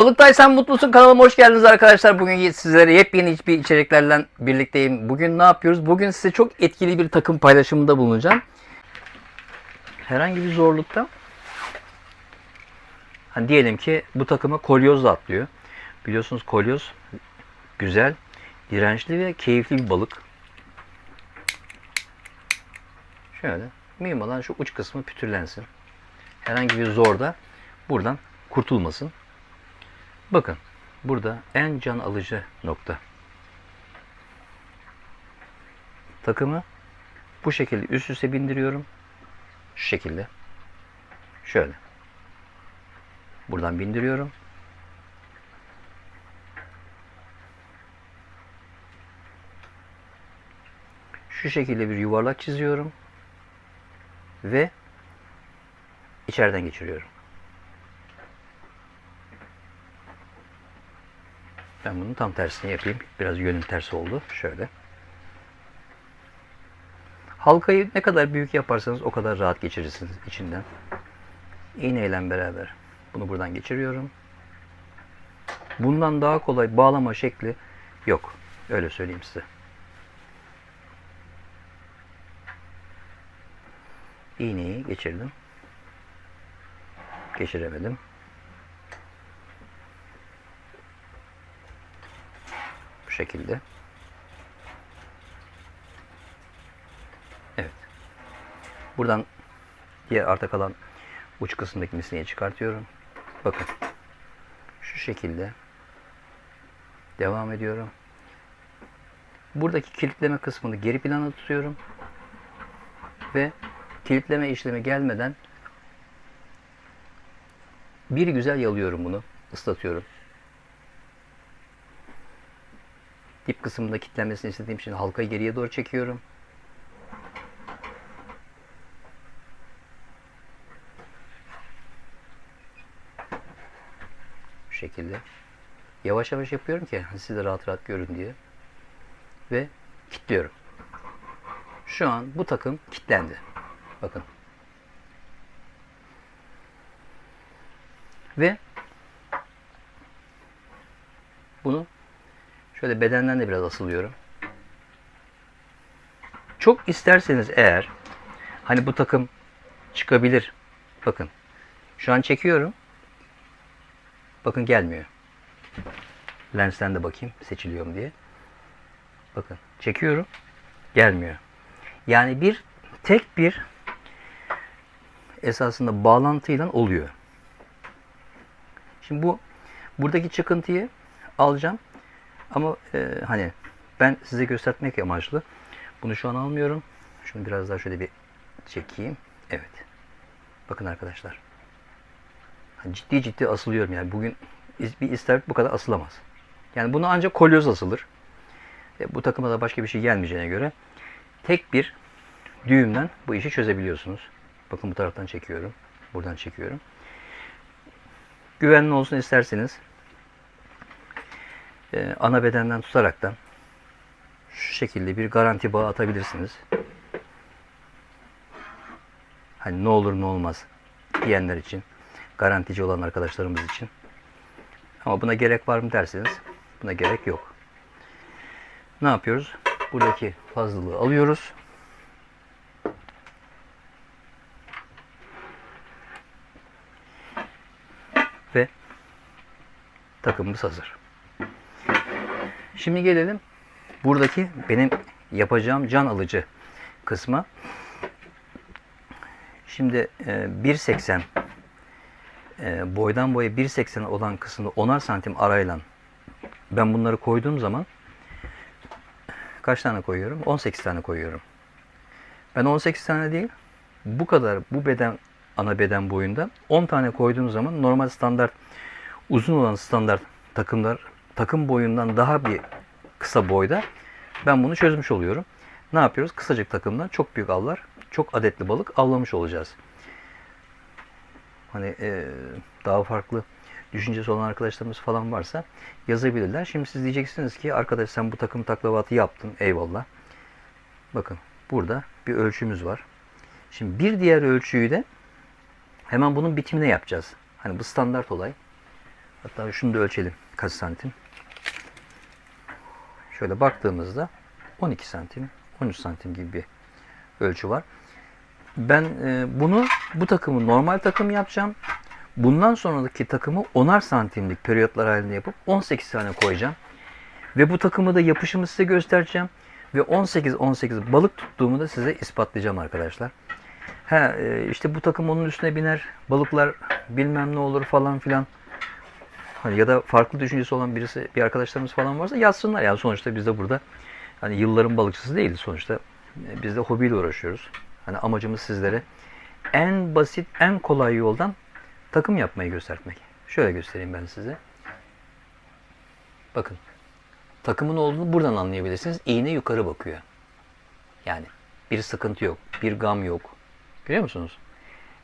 Balıktaysan mutlusun kanalıma hoş geldiniz arkadaşlar. Bugün sizlere yepyeni bir içeriklerle birlikteyim. Bugün ne yapıyoruz? Bugün size çok etkili bir takım paylaşımında bulunacağım. Herhangi bir zorlukta hani diyelim ki bu takıma kolyoz da atlıyor. Biliyorsunuz kolyoz güzel, dirençli ve keyifli bir balık. Şöyle mühim olan şu uç kısmı pütürlensin. Herhangi bir zorda buradan kurtulmasın. Bakın burada en can alıcı nokta. Takımı bu şekilde üst üste bindiriyorum. Şu şekilde. Şöyle. Buradan bindiriyorum. Şu şekilde bir yuvarlak çiziyorum. Ve içeriden geçiriyorum. Ben bunun tam tersini yapayım. Biraz yönüm tersi oldu. Şöyle. Halkayı ne kadar büyük yaparsanız o kadar rahat geçirirsiniz içinden. İğneyle beraber bunu buradan geçiriyorum. Bundan daha kolay bağlama şekli yok. Öyle söyleyeyim size. İğneyi geçirdim. Geçiremedim. Şekilde. Evet. Buradan diğer arta kalan uç kısımdaki misliği çıkartıyorum. Bakın. Şu şekilde devam ediyorum. Buradaki kilitleme kısmını geri plana tutuyorum. Ve kilitleme işlemi gelmeden bir güzel yalıyorum bunu. ıslatıyorum. Dip kısmında kilitlenmesini istediğim için halkayı geriye doğru çekiyorum. Bu şekilde. Yavaş yavaş yapıyorum ki siz de rahat rahat görün diye. Ve kilitliyorum. Şu an bu takım kilitlendi. Bakın. Ve bunu şöyle bedenden de biraz asılıyorum. Çok isterseniz eğer hani bu takım çıkabilir. Bakın. Şu an çekiyorum. Bakın gelmiyor. Lensten de bakayım seçiliyor mu diye. Bakın çekiyorum. Gelmiyor. Yani bir tek bir esasında bağlantıyla oluyor. Şimdi bu buradaki çıkıntıyı alacağım. Ama e, hani ben size göstermek amaçlı. Bunu şu an almıyorum. Şunu biraz daha şöyle bir çekeyim. Evet. Bakın arkadaşlar. Ciddi ciddi asılıyorum yani. Bugün bir ister bu kadar asılamaz. Yani bunu ancak kolyoz asılır. E, bu takıma da başka bir şey gelmeyeceğine göre tek bir düğümden bu işi çözebiliyorsunuz. Bakın bu taraftan çekiyorum. Buradan çekiyorum. Güvenli olsun isterseniz e, ana bedenden tutaraktan şu şekilde bir garanti bağı atabilirsiniz. Hani ne olur ne olmaz diyenler için, garantici olan arkadaşlarımız için. Ama buna gerek var mı derseniz buna gerek yok. Ne yapıyoruz? Buradaki fazlalığı alıyoruz. Ve takımımız hazır. Şimdi gelelim buradaki benim yapacağım can alıcı kısma. Şimdi e, 1.80 e, boydan boya 1.80 olan kısmını 10'ar santim arayla ben bunları koyduğum zaman kaç tane koyuyorum? 18 tane koyuyorum. Ben 18 tane değil bu kadar bu beden ana beden boyunda 10 tane koyduğum zaman normal standart uzun olan standart takımlar takım boyundan daha bir kısa boyda ben bunu çözmüş oluyorum. Ne yapıyoruz? Kısacık takımdan çok büyük avlar, çok adetli balık avlamış olacağız. Hani e, daha farklı düşüncesi olan arkadaşlarımız falan varsa yazabilirler. Şimdi siz diyeceksiniz ki arkadaş sen bu takım taklavatı yaptın eyvallah. Bakın burada bir ölçümüz var. Şimdi bir diğer ölçüyü de hemen bunun bitimine yapacağız. Hani bu standart olay. Hatta şunu da ölçelim. Kaç santim? Şöyle baktığımızda 12 santim, 13 santim gibi bir ölçü var. Ben e, bunu bu takımı normal takım yapacağım. Bundan sonraki takımı 10'ar santimlik periyotlar halinde yapıp 18 tane koyacağım. Ve bu takımı da yapışımı size göstereceğim. Ve 18-18 balık tuttuğumu da size ispatlayacağım arkadaşlar. Ha, e, işte bu takım onun üstüne biner. Balıklar bilmem ne olur falan filan. Hani ya da farklı düşüncesi olan birisi, bir arkadaşlarımız falan varsa yazsınlar. Yani sonuçta biz de burada hani yılların balıkçısı değiliz sonuçta. E, Biz de hobiyle uğraşıyoruz. Hani amacımız sizlere en basit, en kolay yoldan takım yapmayı göstermek. Şöyle göstereyim ben size. Bakın. Takımın olduğunu buradan anlayabilirsiniz. İğne yukarı bakıyor. Yani bir sıkıntı yok. Bir gam yok. Görüyor musunuz?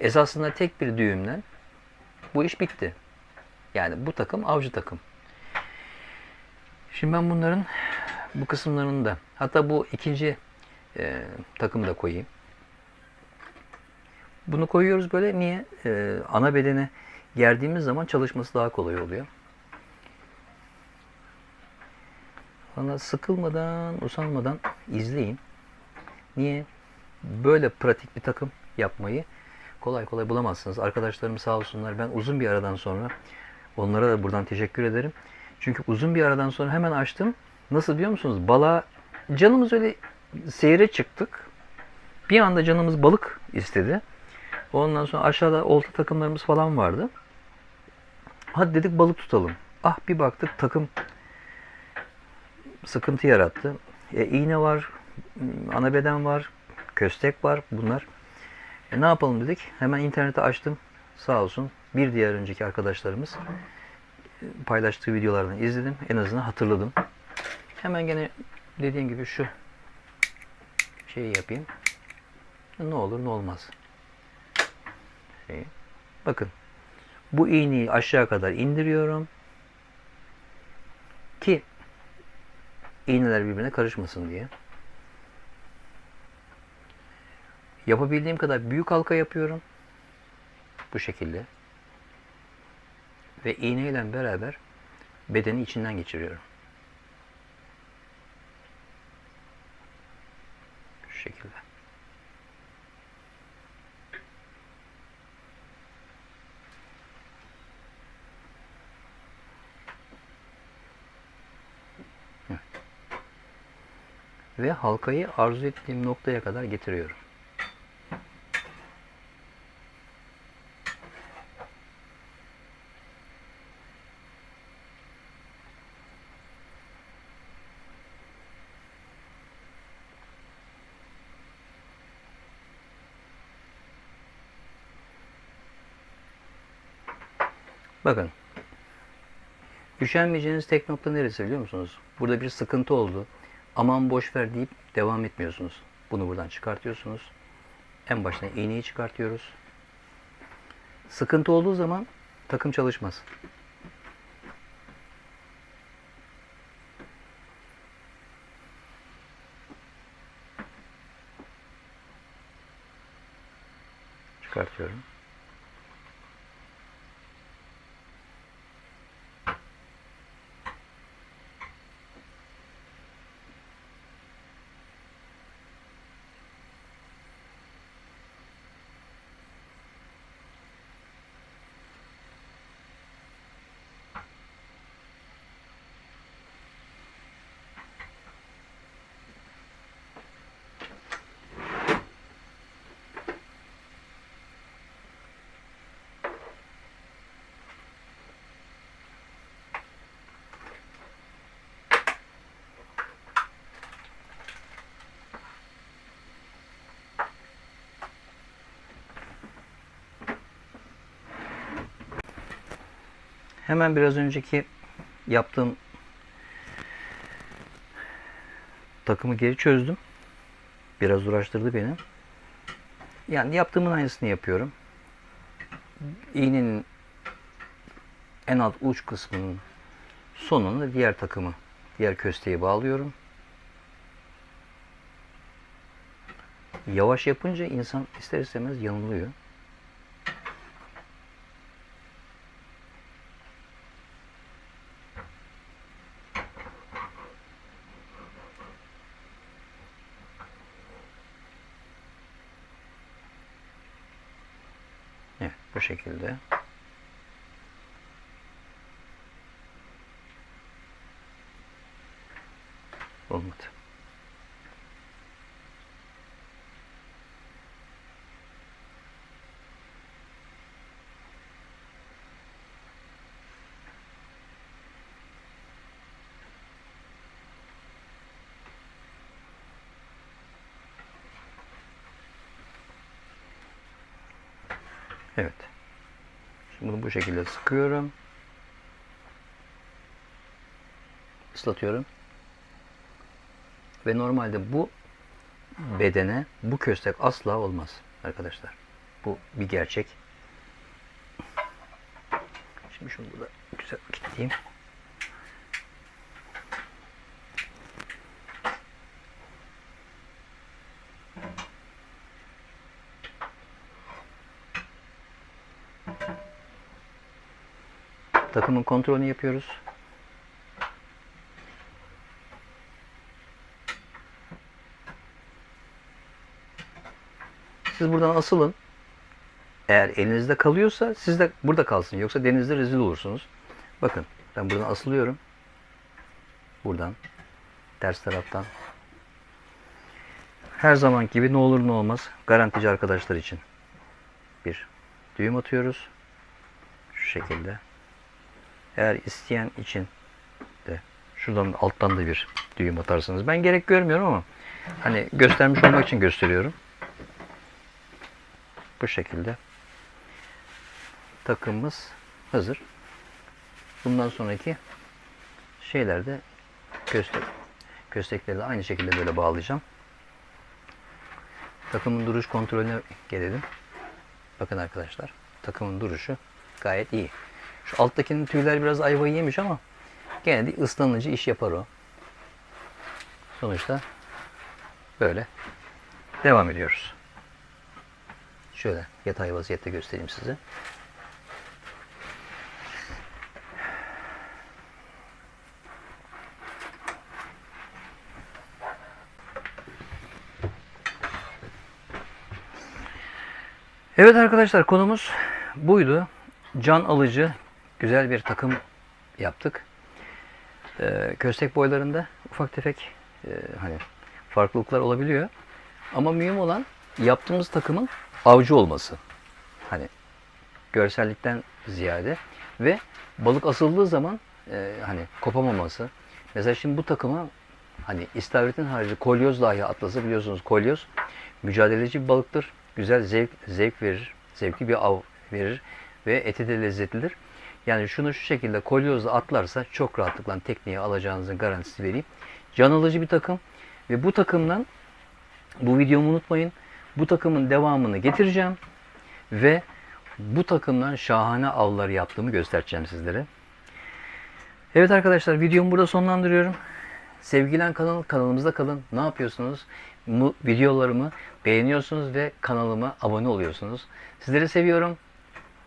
Esasında tek bir düğümle bu iş bitti. Yani bu takım avcı takım. Şimdi ben bunların bu kısımlarını da hatta bu ikinci e, takımı da koyayım. Bunu koyuyoruz böyle niye? E, ana bedene gerdiğimiz zaman çalışması daha kolay oluyor. Bana sıkılmadan, usanmadan izleyin. Niye? Böyle pratik bir takım yapmayı kolay kolay bulamazsınız. Arkadaşlarım sağ olsunlar. Ben uzun bir aradan sonra onlara da buradan teşekkür ederim. Çünkü uzun bir aradan sonra hemen açtım. Nasıl biliyor musunuz? Balığa canımız öyle seyre çıktık. Bir anda canımız balık istedi. Ondan sonra aşağıda olta takımlarımız falan vardı. Hadi dedik balık tutalım. Ah bir baktık takım sıkıntı yarattı. E, iğne var, ana beden var, köstek var bunlar. E, ne yapalım dedik. Hemen internete açtım. Sağ olsun bir diğer önceki arkadaşlarımız e, paylaştığı videolardan izledim. En azından hatırladım. Hemen gene dediğim gibi şu şeyi yapayım. Ne olur ne olmaz. Şey, bakın bu iğneyi aşağı kadar indiriyorum ki iğneler birbirine karışmasın diye. Yapabildiğim kadar büyük halka yapıyorum. Bu şekilde. Ve iğneyle beraber bedeni içinden geçiriyorum. Şu şekilde. Ve halkayı arzu ettiğim noktaya kadar getiriyorum. Bakın. Üşenmeyeceğiniz tek nokta neresi biliyor musunuz? Burada bir sıkıntı oldu. Aman boş ver deyip devam etmiyorsunuz. Bunu buradan çıkartıyorsunuz. En baştan iğneyi çıkartıyoruz. Sıkıntı olduğu zaman takım çalışmaz. Çıkartıyorum. Hemen biraz önceki yaptığım takımı geri çözdüm. Biraz uğraştırdı beni. Yani yaptığımın aynısını yapıyorum. İğnenin en alt uç kısmının sonunu diğer takımı, diğer kösteğe bağlıyorum. Yavaş yapınca insan ister istemez yanılıyor. Bu şekilde. Olmadı. Evet. Bunu bu şekilde sıkıyorum. Islatıyorum. Ve normalde bu bedene bu köstek asla olmaz arkadaşlar. Bu bir gerçek. Şimdi şunu burada güzel kilitleyeyim. Takımın kontrolünü yapıyoruz. Siz buradan asılın. Eğer elinizde kalıyorsa siz de burada kalsın. Yoksa denizde rezil olursunuz. Bakın ben buradan asılıyorum. Buradan. Ters taraftan. Her zaman gibi ne olur ne olmaz garantici arkadaşlar için bir düğüm atıyoruz. Şu şekilde. Eğer isteyen için de şuradan alttan da bir düğüm atarsınız. Ben gerek görmüyorum ama hani göstermiş olmak için gösteriyorum. Bu şekilde takımımız hazır. Bundan sonraki şeylerde köstek köstekleri de aynı şekilde böyle bağlayacağım. Takımın duruş kontrolüne gelelim. Bakın arkadaşlar takımın duruşu gayet iyi. Şu alttakinin tüyler biraz ayvayı yemiş ama gene de ıslanıcı iş yapar o. Sonuçta böyle devam ediyoruz. Şöyle yatay vaziyette göstereyim size. Evet arkadaşlar konumuz buydu. Can alıcı güzel bir takım yaptık. Ee, köstek boylarında ufak tefek e, hani farklılıklar olabiliyor. Ama mühim olan yaptığımız takımın avcı olması. Hani görsellikten ziyade ve balık asıldığı zaman e, hani kopamaması. Mesela şimdi bu takıma hani istavritin harici kolyoz dahi atlası biliyorsunuz kolyoz mücadeleci bir balıktır. Güzel zevk zevk verir. Zevkli bir av verir ve eti de lezzetlidir. Yani şunu şu şekilde kolyozla atlarsa çok rahatlıkla tekniğe alacağınızın garantisi vereyim. Can alıcı bir takım ve bu takımdan bu videomu unutmayın. Bu takımın devamını getireceğim ve bu takımdan şahane avlar yaptığımı göstereceğim sizlere. Evet arkadaşlar videomu burada sonlandırıyorum. Sevgilen kanal kanalımızda kalın. Ne yapıyorsunuz? Bu videolarımı beğeniyorsunuz ve kanalıma abone oluyorsunuz. Sizleri seviyorum.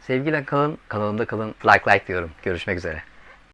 Sevgiyle kalın. Kanalımda kalın. Like like diyorum. Görüşmek üzere.